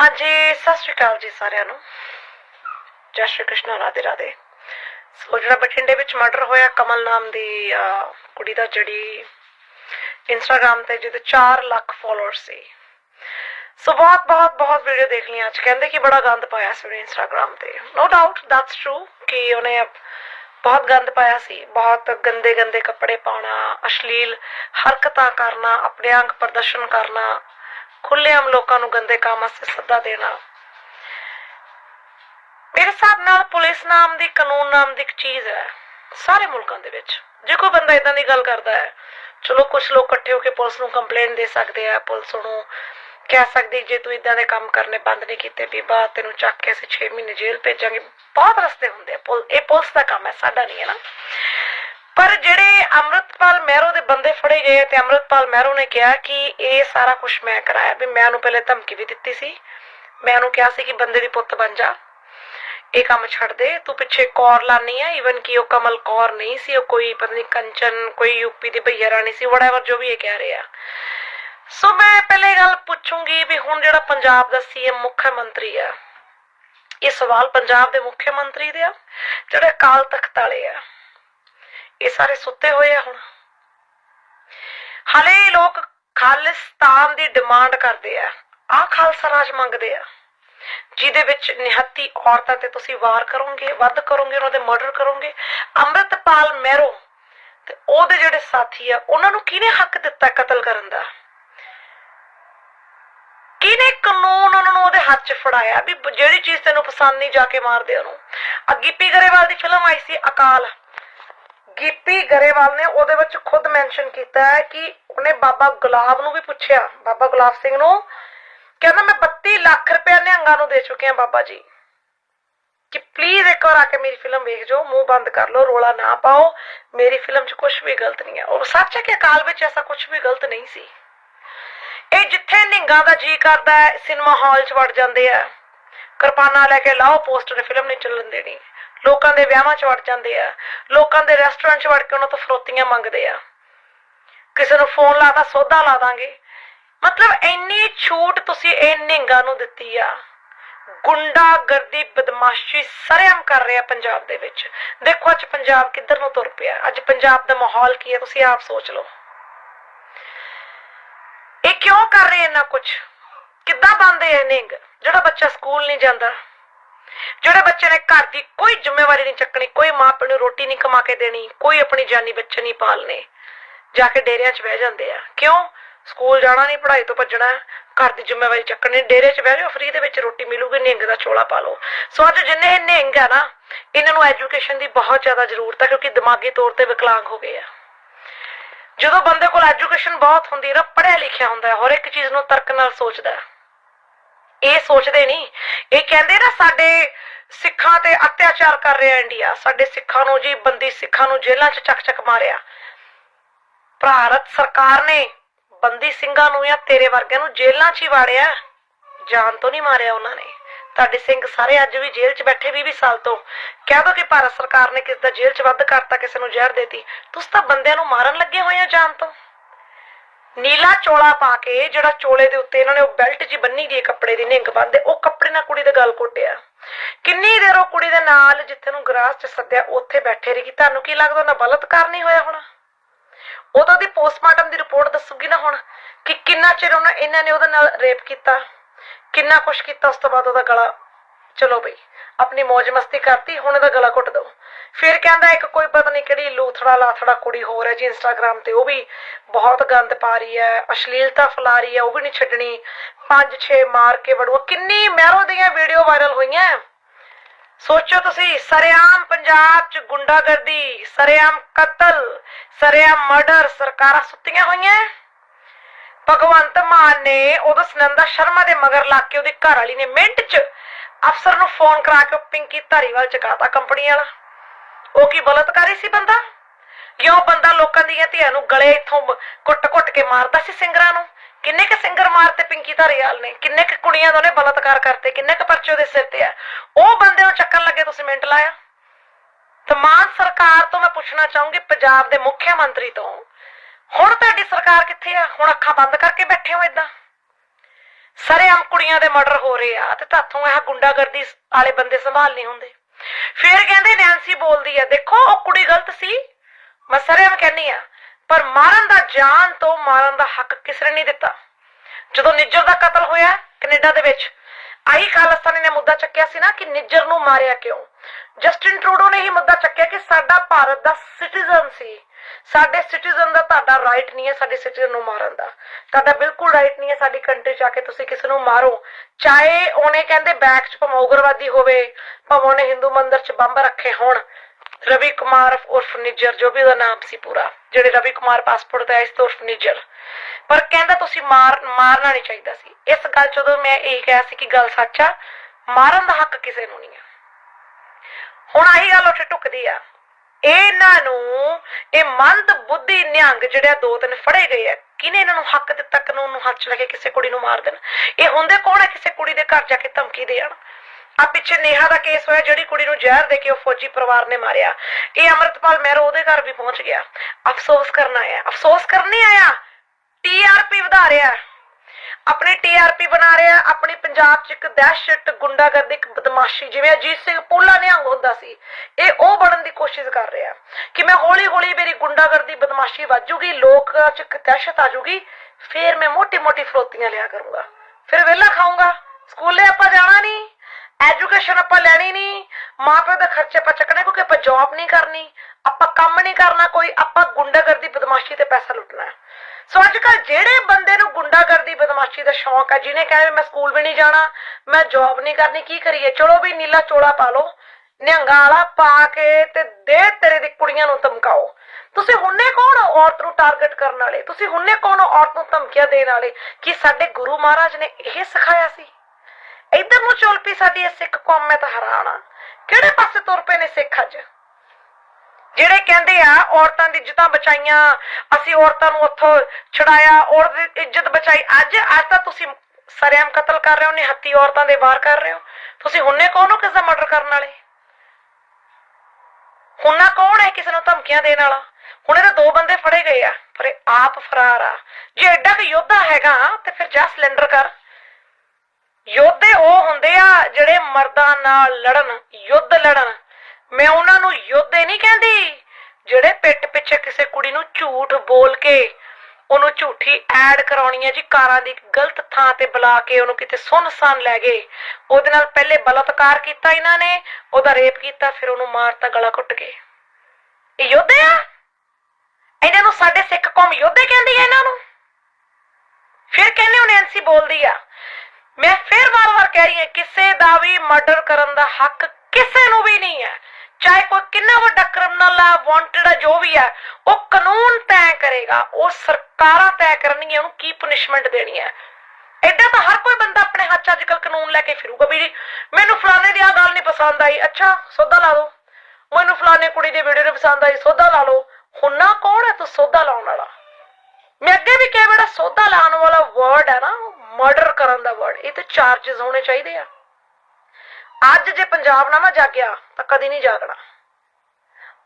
ਹਾਂਜੀ, ਸਤਿ ਸ਼੍ਰੀ ਅਕਾਲ ਜੀ ਸਾਰਿਆਂ ਨੂੰ। ਜੈ ਸ਼੍ਰੀ ਕ੍ਰਿਸ਼ਨ, ਰਾਧੇ ਰਾਧੇ। ਸੋ ਜਿਹੜਾ ਬਠਿੰਡੇ ਵਿੱਚ ਮਰਡਰ ਹੋਇਆ ਕਮਲ ਨਾਮ ਦੀ ਕੁੜੀ ਦਾ ਜਿਹੜੀ ਇੰਸਟਾਗ੍ਰam ਤੇ ਜਿਹਦੇ 4 ਲੱਖ ਫਾਲੋਅਰਸ ਸੀ। ਸੋ ਬਹੁਤ ਬਹੁਤ ਬਹੁਤ ਵੀਡੀਓ ਦੇਖ ਲਈਆਂ ਅੱਜ। ਕਹਿੰਦੇ ਕਿ ਬੜਾ ਗੰਦ ਪਾਇਆ ਸੀ ਉਹਨੇ ਇੰਸਟਾਗ੍ਰam ਤੇ। ਨੋ ਡਾਊਟ ਦੈਟਸ ਟਰੂ ਕਿ ਉਹਨੇ ਬਹੁਤ ਗੰਦ ਪਾਇਆ ਸੀ। ਬਹੁਤ ਗੰਦੇ ਗੰਦੇ ਕੱਪੜੇ ਪਾਉਣਾ, ਅਸ਼ਲੀਲ ਹਰਕਤਾਂ ਕਰਨਾ, ਆਪਣੇ ਅੰਗ ਪ੍ਰਦਰਸ਼ਨ ਕਰਨਾ। ਖੁੱਲ੍ਹੇਆਮ ਲੋਕਾਂ ਨੂੰ ਗੰਦੇ ਕੰਮ ਵਾਸਤੇ ਸੱਦਾ ਦੇਣਾ। ਮੇਰੇ ਹਿਸਾਬ ਨਾਲ ਪੁਲਿਸ ਨਾਮ ਦੀ, ਕਾਨੂੰਨ ਨਾਮ ਦੀ ਇੱਕ ਚੀਜ਼ ਹੈ, ਸਾਰੇ ਮੁਲਕਾਂ ਦੇ ਵਿੱਚ। ਜੇ ਕੋਈ ਬੰਦਾ ਇਦਾਂ ਦੀ ਗੱਲ ਕਰਦਾ ਹੈ, ਚਲੋ ਕੁਝ ਲੋਕ ਇਕੱਠੇ ਹੋ ਕੇ ਪੁਲਿਸ ਨੂੰ ਕੰਪਲੇਂਟ ਦੇ ਸਕਦੇ ਆ, ਪੁਲਿਸ ਨੂੰ ਕਹਿ ਸਕਦੀ ਜੇ ਤੂੰ ਇਦਾਂ ਦੇ ਕੰਮ ਕਰਨੇ ਬੰਦ ਨਹੀਂ ਕੀਤੇ ਬੀਬਾ ਤੈਨੂੰ ਚੱਕ ਕੇ ਅਸੀਂ 6 ਮਹੀਨੇ ਜੇਲ੍ਹ ਭੇਜਾਂਗੇ। ਬਹੁਤ ਰਸਤੇ ਹੁੰਦੇ ਆ ਇਹ ਪੁਲਿਸ ਦਾ ਕੰਮ ਹੈ, ਸਾਡਾ ਨਹੀਂ ਹੈ ਨਾ। ਪਰ ਜਿਹੜੇ ਅੰਮ੍ਰਿਤਪਾਲ ਮਹਿਰੋ ਦੇ ਬੰਦੇ ਫੜੇ ਗਏ ਤੇ ਅੰਮ੍ਰਿਤਪਾਲ ਮਹਿਰੋ ਨੇ ਕਿਹਾ ਕਿ ਇਹ ਸਾਰਾ ਕੁਝ ਮੈਂ ਕਰਾਇਆ, ਵੀ ਮੈਂ ਉਹਨੂੰ ਪਹਿਲੇ ਧਮਕੀ ਵੀ ਦਿੱਤੀ ਸੀ। ਮੈਂ ਉਹਨੂੰ ਕਿਹਾ ਸੀ ਕਿ ਬੰਦੇ ਦੀ ਪੁੱਤ ਬਣ ਜਾ। ਇਹ ਕੰਮ ਛੱਡ ਦੇ, ਤੂੰ ਪਿੱਛੇ ਕੌਰ ਲਾਨੀ ਹੈ ਈਵਨ ਕਿ ਉਹ ਕਮਲ ਕੌਰ ਨਹੀਂ ਸੀ, ਉਹ ਕੋਈ ਪਤਾ ਨਹੀਂ ਕੰਚਨ, ਕੋਈ ਯੂਪੀ ਦੀ ਭਈਆ ਰਾਣੀ ਸੀ ਵਟਐਵਰ ਜੋ ਵੀ ਇਹ ਕਹਿ ਰਹੇ ਆ। ਸੋ ਮੈਂ ਪਹਿਲੇ ਗੱਲ ਪੁੱਛੂੰਗੀ ਵੀ ਹੁਣ ਜਿਹੜਾ ਪੰਜਾਬ ਦਾ ਸੀਐਮ ਮੁੱਖ ਮੰਤਰੀ ਆ, ਇਹ ਸਵਾਲ ਪੰਜਾਬ ਦੇ ਮੁੱਖ ਮੰਤਰੀ ਦੇ ਆ, ਜਿਹੜੇ ਅਕਾਲ ਤਖਤ ਵਾਲੇ ਆ? ਇਹ ਸਾਰੇ ਸੁੱਤੇ ਹੋਏ ਆ ਹੁਣ। ਹਾਲੇ ਲੋਕ ਖਾਲਿਸਤਾਨ ਦੀ ਡਿਮਾਂਡ ਕਰਦੇ ਆ। ਆ ਖਾਲਸਾ ਰਾਜ ਮੰਗਦੇ ਆ। ਜਿਹਦੇ ਵਿੱਚ ਨਿਹੱਤੀ ਔਰਤਾਂ ਤੇ ਤੁਸੀਂ ਵਾਰ ਕਰੋਗੇ, ਵੱਧ ਕਰੋਗੇ, ਉਹਨਾਂ ਦੇ ਮਰਡਰ ਕਰੋਗੇ, ਅੰਮ੍ਰਿਤਪਾਲ ਮਹਿਰੋ ਤੇ ਉਹਦੇ ਜਿਹੜੇ ਸਾਥੀ ਆ, ਉਹਨਾਂ ਨੂੰ ਕਿਹਨੇ ਹੱਕ ਦਿੱਤਾ ਕਤਲ ਕਰਨ ਦਾ? ਕਿਹਨੇ ਕਾਨੂੰਨ ਉਹਨਾਂ ਨੂੰ ਉਹਦੇ ਹੱਥ 'ਚ ਫੜਾਇਆ ਵੀ ਜਿਹੜੀ ਚੀਜ਼ ਤੈਨੂੰ ਪਸੰਦ ਨਹੀਂ, ਜਾ ਕੇ ਮਾਰਦੇ ਉਹਨੂੰ। ਆ ਗਿੱਪੀ ਗਰੇਵਾਲ ਦੀ ਫਿਲਮ ਆਈ ਸੀ ਅਕਾਲ। ਗਿੱਪੀ ਗਰੇਵਾਲ ਨੇ ਉਹਦੇ ਵਿੱਚ ਖੁਦ ਮੈਂਸ਼ਨ ਕੀਤਾ ਹੈ ਕਿ ਉਹਨੇ ਬਾਬਾ ਗੁਲਾਬ ਨੂੰ ਵੀ ਪੁੱਛਿਆ, ਬਾਬਾ ਗੁਲਾਬ ਸਿੰਘ ਨੂੰ, ਕਹਿੰਦਾ ਮੈਂ 32 ਲੱਖ ਰੁਪਏ ਨਿਹੰਗਾਂ ਨੂੰ ਦੇ ਚੁੱਕਿਆ ਬਾਬਾ ਜੀ। ਕਿ ਪਲੀਜ਼ ਇੱਕ ਵਾਰ ਆ ਕੇ ਮੇਰੀ ਫਿਲਮ ਵੇਖ ਜਾਓ, ਮੂੰਹ ਬੰਦ ਕਰ ਲਓ, ਰੋਲਾ ਨਾ ਪਾਓ, ਮੇਰੀ ਫਿਲਮ 'ਚ ਕੁਝ ਵੀ ਗਲਤ ਨਹੀਂ ਹੈ। ਉਹ ਸੱਚ ਹੈ ਕਿ ਅਕਾਲ ਵਿੱਚ ਐਸਾ ਕੁਝ ਵੀ ਗਲਤ ਨਹੀਂ ਸੀ? ਇਹ ਜਿੱਥੇ ਨਿਹੰਗਾਂ ਦਾ ਜੀ ਕਰਦਾ ਹੈ, ਸਿਨੇਮਾ ਹਾਲ 'ਚ ਵੜ ਜਾਂਦੇ ਆ। ਕਿਰਪਾਨਾਂ ਲੈ ਕੇ ਲਾਓ, ਪੋਸਟਰ ਫਿਲਮ ਨਹੀਂ ਚੱਲਣ ਦੇਣੀ। ਲੋਕਾਂ ਦੇ ਵਿਆਹਾਂ 'ਚ ਵੜ ਜਾਂਦੇ ਆ, ਲੋਕਾਂ ਦੇ ਰੈਸਟੋਰੈਂਟ 'ਚ ਵੜ ਕੇ ਉਹਨਾਂ ਤੋਂ ਫਰੋਤੀਆਂ ਮੰਗਦੇ ਆ। ਕਿਸੇ ਨੂੰ ਫੋਨ ਲਾਤਾ ਸੌਦਾ ਲਾ ਦਾਂਗੇ। ਮਤਲਬ ਇੰਨੀ ਛੂਟ ਤੁਸੀਂ ਇਹ ਨਿੰਗਾ ਨੂੰ ਦਿੱਤੀ ਆ। ਗੁੰਡਾਗਰਦੀ, ਬਦਮਾਸ਼ੀ ਸਰੇਆਮ ਕਰ ਰਿਹਾ ਪੰਜਾਬ ਦੇ ਵਿੱਚ। ਦੇਖੋ ਅੱਜ ਪੰਜਾਬ ਕਿੱਧਰ ਨੂੰ ਤੁਰ ਪਿਆ। ਅੱਜ ਪੰਜਾਬ ਦਾ ਮਾਹੌਲ ਕੀ ਹੈ ਤੁਸੀਂ ਆਪ ਸੋਚ ਲਓ। ਇਹ ਕਿਉਂ ਕਰ ਰਹੇ ਇੰਨਾ ਕੁਝ ਕਿੱਦਾਂ ਬੰਦੇ ਐ ਨਿੰਗ? ਜਿਹੜਾ ਬੱਚਾ ਸਕੂਲ ਨਹੀਂ ਜਾਂਦਾ। ਜਿਹੜੇ ਬੱਚੇ ਨੇ ਘਰ ਦੀ ਕੋਈ ਜ਼ਿੰਮੇਵਾਰੀ ਨਹੀਂ ਚੱਕਣੀ, ਕੋਈ ਮਾਂ ਪਿਓ ਨੂੰ ਰੋਟੀ ਨਹੀਂ ਕਮਾ ਕੇ ਦੇਣੀ, ਕੋਈ ਆਪਣੀ ਜਾਨੀ ਬੱਚੇ ਨਹੀਂ ਪਾਲਨੇ ਜਾ ਕੇ ਡੇਰਿਆਂ 'ਚ ਬਹਿ ਜਾਂਦੇ ਆ। ਕਿਉਂ? ਸਕੂਲ ਜਾਣਾ ਨਹੀਂ, ਪੜ੍ਹਾਈ ਤੋਂ ਭੱਜਣਾ, ਘਰ ਦੀ ਜ਼ਿੰਮੇਵਾਰੀ ਚੱਕਣੀ ਡੇਰੇ 'ਚ ਬਹਿ ਜਾਓ, ਫ੍ਰੀ ਦੇ ਵਿੱਚ ਰੋਟੀ ਮਿਲੂਗੀ, ਨਿੰਗ ਦਾ ਚੋਲਾ ਪਾ ਲਓ। ਸੋ ਅੱਜ ਜਿੰਨੇ ਨਿੰਗ ਆ ਨਾ, ਇਹਨਾਂ ਨੂੰ ਐਜੂਕੇਸ਼ਨ ਦੀ ਬਹੁਤ ਜ਼ਿਆਦਾ ਜ਼ਰੂਰਤ ਹੈ ਕਿਉਂਕਿ ਦਿਮਾਗੀ ਤੌਰ ਤੇ ਵਿਕਲਾਂਗ ਹੋ ਗਏ ਆ। ਜਦੋਂ ਬੰਦੇ ਕੋਲ ਐਜੂਕੇਸ਼ਨ ਬਹੁਤ ਹੁੰਦੀ ਹੈ ਨਾ, ਪੜ੍ਹਿਆ ਲਿਖਿਆ ਹੁੰਦਾ ਹੈ, ਹਰ ਇੱਕ ਚੀਜ਼ ਨੂੰ ਤਰਕ ਨਾਲ ਸੋਚਦਾ ਹੈ। ਇਹ ਸੋਚਦੇ ਨਹੀਂ। ਇਹ ਕਹਿੰਦੇ ਨਾ ਸਾਡੇ ਸਿੱਖਾਂ ਤੇ ਅਤਿਆਚਾਰ ਕਰ ਰਿਹਾ ਇੰਡੀਆ। ਸਾਡੇ ਸਿੱਖਾਂ ਨੂੰ ਜੀ, ਬੰਦੀ ਸਿੱਖਾਂ ਨੂੰ ਜੇਲ੍ਹਾਂ 'ਚ ਚੱਕ ਚੱਕ ਮਾਰਿਆ। ਭਾਰਤ ਸਰਕਾਰ ਨੇ ਬੰਦੀ ਸਿੰਘਾਂ ਨੂੰ ਜਾਂ ਤੇਰੇ ਵਰਗਿਆਂ ਨੂੰ ਜੇਲ੍ਹਾਂ 'ਚ ਹੀ ਵਾੜਿਆ। ਜਾਨ ਤੋਂ ਨਹੀਂ ਮਾਰਿਆ ਉਹਨਾਂ ਨੇ। ਤੁਹਾਡੇ ਸਿੰਘ ਸਾਰੇ ਅੱਜ ਵੀ ਜੇਲ੍ਹ 'ਚ ਬੈਠੇ 20 ਸਾਲ ਤੋਂ। ਕਹਿ ਦੋ ਕਿ ਭਾਰਤ ਸਰਕਾਰ ਨੇ ਕਿਸ ਦਾ ਜੇਲ੍ਹ 'ਚ ਵੱਧ ਕਰਤਾ, ਕਿਸੇ ਨੂੰ ਜ਼ਹਿਰ ਦੇਤੀ। ਤੁਸੀਂ ਤਾਂ ਬੰਦਿਆਂ ਨੂੰ ਮਾਰਨ ਲੱਗੇ ਹੋਏ ਆ ਜਾਨ ਤੋਂ। ਨੀਲਾ ਚੋਲਾ ਪਾ ਕੇ ਜਿਹੜਾ ਚੋਲੇ ਦੇ ਉੱਤੇ ਇਹਨਾਂ ਨੇ ਉਹ ਬੈਲਟ ਜੀ ਬੰਨੀ ਦੀ ਕੱਪੜੇ ਦੀ, ਨਿੰਗ ਬੰਨਦੇ ਉਹ ਕੱਪੜੇ ਨਾਲ ਕੁੜੀ ਦੇ ਗਲ ਘੋਟਿਆ। ਕਿੰਨੀ ਦੇਰ ਉਹ ਕੁੜੀ ਦੇ ਨਾਲ ਜਿੱਥੇ ਨੂੰ ਗਰਾਸ 'ਚ ਸੱਦਿਆ, ਉੱਥੇ ਬੈਠੇ ਰਹੀ। ਤੁਹਾਨੂੰ ਕੀ ਲੱਗਦਾ ਉਹਨਾਂ ਬਲਤਕਾਰ ਨਹੀਂ ਹੋਇਆ ਹੋਣਾ? ਉਦੋਂ ਦੀ ਪੋਸਟਮਾਰਟਮ ਦੀ ਰਿਪੋਰਟ ਦੱਸੂਗੀ ਨਾ ਹੁਣ ਕਿ ਕਿੰਨਾ ਚਿਰ ਉਹਨਾਂ, ਇਹਨਾਂ ਨੇ ਉਹਦੇ ਨਾਲ ਰੇਪ ਕੀਤਾ? ਕਿੰਨਾ ਕੁਛ ਕੀਤਾ, ਉਸ ਤੋਂ ਬਾਅਦ ਉਹਦਾ ਗਲਾ, ਚਲੋ ਬਈ, ਆਪਣੀ ਮौज ਮਸਤੀ ਕਰਤੀ, ਹੁਣ ਇਹਦਾ ਗਲਾ ਘੁੱਟ ਦੋ ਫਿਰ ਕਹਿੰਦਾ ਇੱਕ ਕੋਈ ਪਤਾ ਨਹੀਂ ਕਿਹੜੀ ਲੂਥੜਾ ਲਾਥੜਾ ਕੁੜੀ ਹੋਰ ਹੈ ਜੀ ਇੰਸਟਾਗ੍ਰam ਤੇ, ਉਹ ਵੀ ਬਹੁਤ ਗੰਦ ਪਾ ਰਹੀ ਹੈ, ਅਸ਼ਲੀਲਤਾ ਫੈਲਾ ਰਹੀ ਹੈ, ਉਹ ਵੀ ਨਹੀਂ ਛੱਡਣੀ। ਪੰਜ ਛੇ ਮਾਰ ਕੇ ਵੜੂਆ। ਕਿੰਨੀ ਮਹਿਰੋ ਦੀਆਂ ਵੀਡੀਓ ਵਾਇਰਲ ਹੋਈਆਂ। ਸੋਚੋ ਤੁਸੀਂ, ਸਰੇਆਮ ਪੰਜਾਬ 'ਚ ਗੁੰਡਾਗਰਦੀ, ਸਰੇਆਮ ਕਤਲ, ਸਰੇਆਮ ਮਰਡਰ ਸਰਕਾਰਾਂ ਸੁੱਤੀਆਂ ਹੋਈਆਂ। ਭਗਵੰਤ ਮਾਨ ਨੇ ਉਦੋਂ ਸੁਨੰਦਾ ਸ਼ਰਮਾ ਦੇ ਮਗਰ ਲੱਗ ਕੇ ਉਹਦੀ ਘਰ ਵਾਲੀ ਨੇ ਮਿੰਟ 'ਚ ਅਫਸਰ ਨੂੰ ਫੋਨ ਕਰਾ ਕੇ ਉਹ ਪਿੰਕੀ ਧਾਰੀਵਾਲ ਚਕਾਤਾ ਕੰਪਨੀ ਵਾਲਾ। ਉਹ ਕੀ ਬਲਤਕਾਰੀ ਸੀ ਬੰਦਾ? ਕਿਉਂ ਬੰਦਾ ਲੋਕਾਂ ਦੀਆਂ ਧੀਆਂ ਨੂੰ ਗਲੇ ਇੱਥੋਂ ਕੁੱਟ-ਕੁੱਟ ਕੇ ਮਾਰਦਾ ਸੀ ਸਿੰਗਰਾਂ ਨੂੰ? ਕਿੰਨੇ ਕ ਸਿੰਗਰ ਮਾਰਤੇ ਪਿੰਕੀ ਧਾਰੀਵਾਲ ਨੇ? ਕਿੰਨੇ ਕ ਕੁੜੀਆਂ ਦਾ ਉਹਨੇ ਬਲਤਕਾਰ ਕਰਤੇ? ਕਿੰਨੇ ਕ ਪਰਚੇ ਉਹਦੇ ਸਿਰ ਤੇ ਆ? ਉਹ ਬੰਦੇ ਨੂੰ ਚੱਕਣ ਲੱਗੇ ਤੁਸੀਂ ਮਿੰਟ ਲਾਇਆ? ਤੇ ਮਾਨ ਸਰਕਾਰ ਤੋਂ ਮੈਂ ਪੁੱਛਣਾ ਚਾਹੂੰਗੀ, ਪੰਜਾਬ ਦੇ ਮੁੱਖ ਮੰਤਰੀ ਤੋਂ। ਹੁਣ ਤੁਹਾਡੀ ਸਰਕਾਰ ਕਿੱਥੇ ਆ? ਹੁਣ ਅੱਖਾਂ ਬੰਦ ਕਰਕੇ ਬੈਠੇ ਹੋ ਇਦਾਂ ਸਰੇਆਮ ਕੁੜੀਆਂ ਦੇ ਮਰਡਰ ਹੋ ਰਹੇ ਆ, ਤੇ ਤਾਥੋਂ ਇਹ ਗੁੰਡਾਗਰਦੀ ਵਾਲੇ ਬੰਦੇ ਸੰਭਾਲ ਨਹੀਂ ਹੁੰਦੇ। ਫਿਰ ਕਹਿੰਦੇ ਨੈਂਸੀ ਬੋਲਦੀ ਆ, ਦੇਖੋ ਉਹ ਕੁੜੀ ਗਲਤ ਸੀ। ਮੈਂ ਸਰੇਆਮ ਕਹਿੰਨੀ ਆ, ਪਰ ਮਾਰਨ ਦਾ ਜਾਨ ਤੋਂ ਮਾਰਨ ਦਾ ਹੱਕ ਕਿਸ ਨੇ ਨਹੀਂ ਦਿੱਤਾ। ਜਦੋਂ ਨਿੱਜਰ ਦਾ ਕਤਲ ਹੋਇਆ ਕੈਨੇਡਾ ਦੇ ਵਿੱਚ, ਆਹੀ ਖਾਲਿਸਤਾਨੀ ਨੇ ਮੁੱਦਾ ਚੱਕਿਆ ਸੀ ਨਾ ਕਿ ਨਿੱਜਰ ਨੂੰ ਮਾਰਿਆ ਕਿਉਂ? ਜਸਟਿਨ ਟਰੂਡੋ ਨੇ ਹੀ ਮੁੱਦਾ ਚੱਕਿਆ ਕਿ ਸਾਡਾ ਭਾਰਤ ਦਾ ਸਿਟੀਜ਼ਨ ਸੀ। ਸਾਡੇ ਸਿਟੀਜ਼ਨ ਦਾ ਤੁਹਾਡਾ ਰਾਈਟ ਨਹੀਂ ਹੈ ਸਾਡੇ ਸਿਟੀਜ਼ਨ ਨੂੰ ਮਾਰਨ ਦਾ। ਤੁਹਾਡਾ ਬਿਲਕੁਲ ਰਾਈਟ ਨਹੀਂ ਹੈ ਸਾਡੀ ਕੰਟਰੀ ਚ ਆ ਕੇ ਤੁਸੀਂ ਕਿਸੇ ਨੂੰ ਮਾਰੋ। ਚਾਹੇ ਉਹਨੇ ਕਹਿੰਦੇ ਬੈਕ ਚ ਭਾਵੇਂ ਉਗਰਵਾਦੀ ਹੋਵੇ ਭਾਵੇਂ ਉਹਨੇ ਹਿੰਦੂ ਮੰਦਿਰ ਚ ਬੰਬ ਰੱਖੇ ਹੋਣ, ਰਵੀ ਕੁਮਾਰ ਉਰਫ ਨਿਜਰ, ਜੋ ਵੀ ਉਹਦਾ ਨਾਮ ਸੀ ਪੂਰਾ, ਜਿਹੜੇ ਰਵੀ ਕੁਮਾਰ ਪਾਸਪੋਰਟ ਤੇ ਆਇਆ ਸੀ ਉਰਫ ਨਿੱਜਰ। ਪਰ ਕਹਿੰਦਾ ਤੁਸੀਂ ਮਾਰ, ਮਾਰਨਾ ਨਹੀਂ ਚਾਹੀਦਾ ਸੀ। ਇਸ ਗੱਲ ਜਦੋਂ ਮੈਂ ਇਹ ਕਿਹਾ ਸੀ ਕਿ ਗੱਲ ਸੱਚ ਮਾਰਨ ਦਾ ਹੱਕ ਕਿਸੇ ਨੂੰ ਨਹੀਂ ਆ। ਹੁਣ ਆਹੀ ਗੱਲ ਉੱਥੇ ਟੁੱਕਦੀ ਆ। ਇਹਨਾਂ ਨੂੰ ਇਹ ਮੰਦ ਬੁੱਧੀ ਨਿਹੰਗ ਜਿਹੜੇ ਦੋ ਤਿੰਨ ਫੜੇ ਗਏ ਆ ਕਿਨੇ ਇਹਨਾਂ ਨੂੰ ਹੱਕ ਦਿੱਤਾ, ਕਾਨੂੰਨ ਨੂੰ ਹੱਥ 'ਚ ਲੈ ਕੇ ਕਿਸੇ ਕੁੜੀ ਨੂੰ ਮਾਰ ਦੇਣ? ਇਹ ਹੁੰਦੇ ਕੌਣ ਆ ਕਿਸੇ ਕੁੜੀ ਦੇ ਘਰ ਜਾ ਕੇ ਧਮਕੀ ਦੇਣ ਆ ਪਿੱਛੇ ਨੇਹਾ ਦਾ ਕੇਸ ਹੋਇਆ, ਜਿਹੜੀ ਕੁੜੀ ਨੂੰ ਜ਼ਹਿਰ ਦੇ ਕੇ ਉਹ ਫੌਜੀ ਪਰਿਵਾਰ ਨੇ ਮਾਰਿਆ। ਇਹ ਅਮਰਤਪਾਲ ਮਹਿਰੋ ਉਹਦੇ ਘਰ ਵੀ ਪਹੁੰਚ ਗਿਆ। ਅਫਸੋਸ ਕਰਨ ਆਇਆ, ਅਫਸੋਸ ਕਰਨ ਨਹੀਂ ਆਇਆ। ਟੀਆਰਪੀ ਵਧਾ ਰਿਹਾ ਆਪਣੇ ਟੀਆਰਪੀ ਬਣਾ ਰਿਹਾ, ਆਪਣੀ ਪੰਜਾਬ 'ਚ ਇੱਕ ਦਹਿਸ਼ਤ ਗੁੰਡਾਗਰਦੀ, ਇੱਕ ਬਦਮਾਸ਼ੀ, ਜਿਵੇਂ ਅਜੀਤ ਸਿੰਘ ਪੋਲਾ ਨਿਹੰਗ ਹੁੰਦਾ ਸੀ। ਇਹ ਉਹ ਬਣਨ ਦੀ ਕੋਸ਼ਿਸ਼ ਕਰ ਰਿਹਾ ਕਿ ਮੈਂ ਹੌਲੀ ਹੌਲੀ ਮੇਰੀ ਗੁੰਡਾਗਰਦੀ, ਬਦਮਾਸ਼ੀ ਵੱਜੂਗੀ ਲੋਕ 'ਚ ਇੱਕ ਦਹਿਸ਼ਤ ਆਜੂਗੀ ਜਾਊਗੀ ਫਿਰ ਮੈਂ ਮੋਟੀ ਮੋਟੀ ਫਰੋਤੀਆਂ ਲਿਆ ਕਰੂੰਗਾ। ਫਿਰ ਵਿਹਲਾ ਖਾਊਂਗਾ। ਸਕੂਲੇ ਆਪਾਂ ਜਾਣਾ ਨਹੀਂ। ਐਜੂਕੇਸ਼ਨ ਆਪਾਂ ਲੈਣੀ ਨਹੀਂ। ਮਾਪੇ ਦਾ ਖਰਚੇ ਆਪਾਂ ਚੱਕਣੇ, ਕਿਉਂਕਿ ਆਪਾਂ ਜੌਬ ਨਹੀਂ ਕਰਨੀ, ਆਪਾਂ ਕੰਮ ਨਹੀਂ ਕਰਨਾ, ਕੋਈ ਆਪਾਂ ਗੁੰਡਾਗਰਦੀ, ਬਦਮਾਸ਼ੀ ਤੇ ਪੈਸਾ ਲੁੱਟਣਾ ਸੋ ਅੱਜ ਕੱਲ ਜਿਹੜੇ ਬੰਦੇ ਨੂੰ ਗੁੰਡਾਗਰਦੀ, ਬਦਮਾਸ਼ੀ ਦਾ ਸ਼ੌਂਕ ਹੈ, ਜਿਹਨੇ ਕਹੇ ਵੀ ਮੈਂ ਸਕੂਲ ਵੀ ਨਹੀਂ ਜਾਣਾ, ਮੈਂ ਜੌਬ ਨਹੀਂ ਕਰਨੀ, ਕੀ ਕਰੀਏ? ਚਲੋ ਵੀ ਨੀਲਾ ਚੋਲਾ ਪਾ ਲਓ, ਨਿਹੰਗਾ ਪਾ ਕੇ ਤੇ ਦੇ ਤੇਰੇ ਦੀ ਕੁੜੀਆਂ ਨੂੰ ਧਮਕਾਓ। ਤੁਸੀਂ ਹੁਣੇ ਕੌਣ ਹੋ ਔਰਤ ਨੂੰ ਟਾਰਗੇਟ ਕਰਨ ਵਾਲੇ? ਤੁਸੀਂ ਹੁਣੇ ਕੌਣ ਹੋ ਔਰਤ ਨੂੰ ਧਮਕੀਆਂ ਦੇਣ ਵਾਲੇ? ਕਿ ਸਾਡੇ ਗੁਰੂ ਮਹਾਰਾਜ ਨੇ ਇਹ ਸਿਖਾਇਆ ਸੀ? ਇੱਧਰ ਨੂੰ ਚੁਲ ਪਈ ਸਾਡੀ ਇਹ ਸਿੱਖ ਕੌਮ, ਮੈਂ ਤਾਂ ਹੈਰਾਨ ਕਿਹੜੇ ਪਾਸੇ ਤੁਰ ਪਏ ਨੇ ਸਿੱਖ ਅੱਜ? ਜਿਹੜੇ ਕਹਿੰਦੇ ਆ, ਔਰਤਾਂ ਦੀ ਇੱਜ਼ਤਾਂ ਬਚਾਈਆਂ, ਅਸੀਂ ਔਰਤਾਂ ਨੂੰ ਉੱਥੋਂ ਛੁਡਾਇਆ, ਔਰਤ ਦੀ ਇੱਜ਼ਤ ਬਚਾਈ। ਅੱਜ ਅੱਜ ਤਾਂ ਤੁਸੀਂ ਸਰੇਆਮ ਕਤਲ ਕਰ ਰਹੇ ਹੋ ਨਿਹੱਤੀ ਔਰਤਾਂ ਦੇ ਵਾਰ ਕਰ ਰਹੇ ਹੋ। ਤੁਸੀਂ ਹੁੰਨੇ ਕੌਣ ਹੋ ਕਿਸ ਦਾ ਮਰਡਰ ਕਰਨ ਵਾਲੇ? ਹੁਣਾ ਕੌਣ ਹੈ ਕਿਸੇ ਨੂੰ ਧਮਕੀਆਂ ਦੇਣ ਵਾਲਾ? ਹੁਣ ਇਹਦੇ ਦੋ ਬੰਦੇ ਫੜੇ ਗਏ ਆ, ਪਰ ਇਹ ਆਪ ਫਰਾਰ ਆ। ਜੇ ਐਡਾ ਕਿ ਯੋਧਾ ਹੈਗਾ, ਤੇ ਫਿਰ ਜਾ ਸਿਲੰਡਰ ਕਰ। ਯੋਧੇ ਉਹ ਹੁੰਦੇ ਆ ਜਿਹੜੇ ਮਰਦਾਂ ਨਾਲ ਲੜਨ, ਯੁੱਧ ਲੜਨ। ਮੈਂ ਉਹਨਾਂ ਨੂੰ ਯੋਧੇ ਨਹੀਂ ਕਹਿੰਦੀ, ਜਿਹੜੇ ਪਿੱਠ ਪਿੱਛੇ ਕਿਸੇ ਕੁੜੀ ਨੂੰ ਝੂਠ ਬੋਲ ਕੇ ਉਹਨੂੰ ਝੂਠੀ ਐਡ ਕਰਾਉਣੀ ਹੈ ਜੀ, ਕਾਰਾਂ ਦੀ ਗਲਤ ਥਾਂ ਤੇ ਬੁਲਾ ਕੇ ਉਹਨੂੰ ਕਿਤੇ ਸੁੰਨਸਾਨ ਲੈ ਗਏ। ਉਹਦੇ ਨਾਲ ਪਹਿਲੇ ਬਲਾਤਕਾਰ ਕੀਤਾ ਇਹਨਾਂ ਨੇ, ਉਹਦਾ ਰੇਪ ਕੀਤਾ, ਫਿਰ ਉਹਨੂੰ ਮਾਰਤਾ ਗਲਾ ਘੁੱਟ ਕੇ ਇਹ ਯੋਧੇ ਆ? ਇਹਨਾਂ ਨੂੰ ਸਾਡੇ ਸਿੱਖ ਕੌਮ ਯੋਧੇ ਕਹਿੰਦੀ ਹੈ ਇਹਨਾਂ ਨੂੰ। ਫਿਰ ਕਹਿੰਦੇ ਉਹ ਨੈਂਸੀ ਬੋਲਦੀ ਆ? ਮੈਂ ਫਿਰ ਵਾਰ-ਵਾਰ ਕਹਿ ਰਹੀ ਹਾਂ ਕਿਸੇ ਦਾ ਵੀ ਮਰਡਰ ਕਰਨ ਦਾ ਹੱਕ ਕਿਸੇ ਨੂੰ ਵੀ ਨਹੀਂ ਹੈ। ਚਾਹੇ ਕੋਈ ਕਿੰਨਾ ਵੱਡਾ ਕ੍ਰਿਮੀਨਲ ਆ ਵਾਂਟਡ ਆ ਜੋ ਵੀ ਆ ਉਹ ਕਾਨੂੰਨ ਤੈਅ ਕਰੇਗਾ ਉਹ ਸਰਕਾਰਾਂ ਤੈਅ ਕਰਨਗੀਆਂ ਉਹਨੂੰ ਕੀ ਪਨਿਸ਼ਮੈਂਟ ਦੇਣੀ ਹੈ? ਐਡਾ ਤਾਂ ਹਰ ਕੋਈ ਬੰਦਾ ਆਪਣੇ ਹੱਥ 'ਚ ਅੱਜਕੱਲ ਕਾਨੂੰਨ ਲੈ ਕੇ ਫਿਰੂਗਾ ਵੀ ਜੀ, ਮੈਨੂੰ ਫਲਾਣੇ ਦੀ ਆ ਗੱਲ ਨਹੀਂ ਪਸੰਦ ਆਈ। ਅੱਛਾ ਸੋਧਾ ਲਾ ਲਓ। ਮੈਨੂੰ ਫਲਾਣੇ ਕੁੜੀ ਦੀ ਵੀਡੀਓ ਨਹੀਂ ਪਸੰਦ ਆਈ ਸੋਧਾ ਲਾ ਲਓ। ਹੁਣਾ ਕੌਣ ਹੈ ਤੂੰ ਸੋਧਾ ਲਾਉਣ ਵਾਲਾ? ਮੈਂ ਅੱਗੇ ਵੀ ਕਿਹਾ ਬੇੜਾ ਸੋਧਾ ਲਾਉਣ ਵਾਲਾ ਵਰਡ ਹੈ ਨਾ ਮਰਡਰ ਕਰਨ ਦਾ ਵਰਡ ਇਹ ਤੇ ਚਾਰजेस ਹੋਣੇ ਚਾਹੀਦੇ ਆ। ਅੱਜ ਜੇ ਪੰਜਾਬ ਨਾ ਨਾ ਜਾਗਿਆ, ਤਾਂ ਕਦੀ ਨਹੀਂ ਜਾਗਣਾ।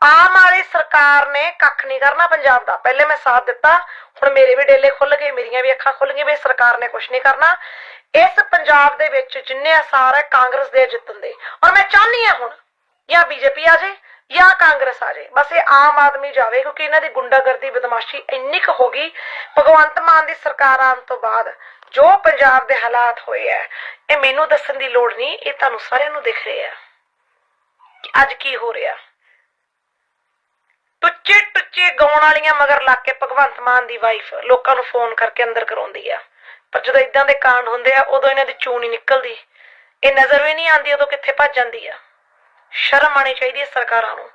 ਆਮ ਵਾਲੀ ਸਰਕਾਰ ਨੇ ਕੱਖ ਨਹੀਂ ਕਰਨਾ ਪੰਜਾਬ ਦਾ। ਪਹਿਲੇ ਮੈਂ ਸਾਥ ਦਿੱਤਾ, ਹੁਣ ਮੇਰੇ ਵੀ ਡੇਲੇ ਖੁੱਲ ਗਏ, ਮੇਰੀਆਂ ਵੀ ਅੱਖਾਂ ਖੁੱਲ ਗਈਆਂ ਵੀ ਸਰਕਾਰ ਨੇ ਕੁਝ ਨਹੀਂ ਕਰਨਾ। ਇਸ ਪੰਜਾਬ ਦੇ ਵਿੱਚ ਜਿੰਨੇ ਅਸਾਰ ਹੈ, ਕਾਂਗਰਸ ਦੇ ਜਿੱਤਣ ਦੇ। ਔਰ ਮੈਂ ਚਾਹਨੀ ਆ ਹੁਣ, ਜਾਂ ਬੀਜੇਪੀ ਆ ਜੇ ਜਾਂ ਕਾਂਗਰਸ ਆ ਜੇ ਬਸ ਇਹ ਆਮ ਆਦਮੀ ਜਾਵੇ, ਕਿਉਂਕਿ ਇਹਨਾਂ ਦੀ ਗੁੰਡਾਗਰਦੀ, ਬਦਮਾਸ਼ੀ ਇੰਨੀ ਕੁ ਹੋ ਗਈ। ਭਗਵੰਤ ਮਾਨ ਦੀ ਸਰਕਾਰ ਆਉਣ ਤੋਂ ਬਾਅਦ ਜੋ ਪੰਜਾਬ ਦੇ ਹਾਲਾਤ ਹੋਏ ਆ, ਇਹ ਮੈਨੂੰ ਦੱਸਣ ਦੀ ਲੋੜ ਨਹੀਂ, ਇਹ ਤੁਹਾਨੂੰ ਸਾਰਿਆਂ ਨੂੰ ਦਿਖ ਰਿਹਾ ਕਿ ਅੱਜ ਕੀ ਹੋ ਰਿਹਾ। ਟੁੱਚੇ ਟੁੱਚੇ ਗਾਉਣ ਵਾਲੀਆਂ ਮਗਰ ਲੱਗ ਕੇ ਭਗਵੰਤ ਮਾਨ ਦੀ ਵਾਈਫ ਲੋਕਾਂ ਨੂੰ ਫੋਨ ਕਰਕੇ ਅੰਦਰ ਕਰਾਉਂਦੀ ਆ। ਪਰ ਜਦੋਂ ਇਦਾਂ ਦੇ ਕਾਂਡ ਹੁੰਦੇ ਆ, ਉਦੋਂ ਇਹਨਾਂ ਦੀ ਚੂਣ ਹੀ ਨਿਕਲਦੀ। ਇਹ ਨਜ਼ਰ ਵੀ ਨਹੀਂ ਆਉਂਦੀ ਉਦੋਂ ਕਿੱਥੇ ਭੱਜ ਜਾਂਦੀ ਆ। ਸ਼ਰਮ ਆਣੀ ਚਾਹੀਦੀ ਹੈ ਸਰਕਾਰਾਂ ਨੂੰ।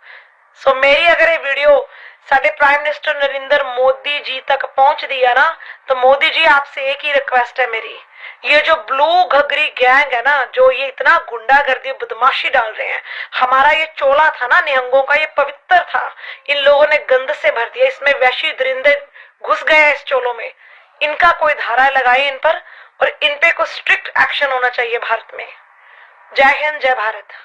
ਸੋ ਮੇਰੀ ਅਗਰ ਇਹ ਵੀਡੀਓ ਸਾਡੇ प्राइम मिनिस्टर नरेंद्र मोदी जी तक पहुँचती है ना तो मोदी जी आपसे एक ही रिक्वेस्ट है मेरी। ये जो ब्लू घगरी गैंग है ना, जो ये इतना गुंडागर्दी, बदमाशी डाल रहे हैं, हमारा ये चोला था ना, निहंगों का ये पवित्र था, इन लोगों ने गंद से भर दिया, इसमें वैशी दरिंदे घुस गए इस चोलों में। इनका कोई धारा लगाए इन पर, और इन पे कोई स्ट्रिक्ट एक्शन होना चाहिए भारत में। जय हिंद, जय भारत।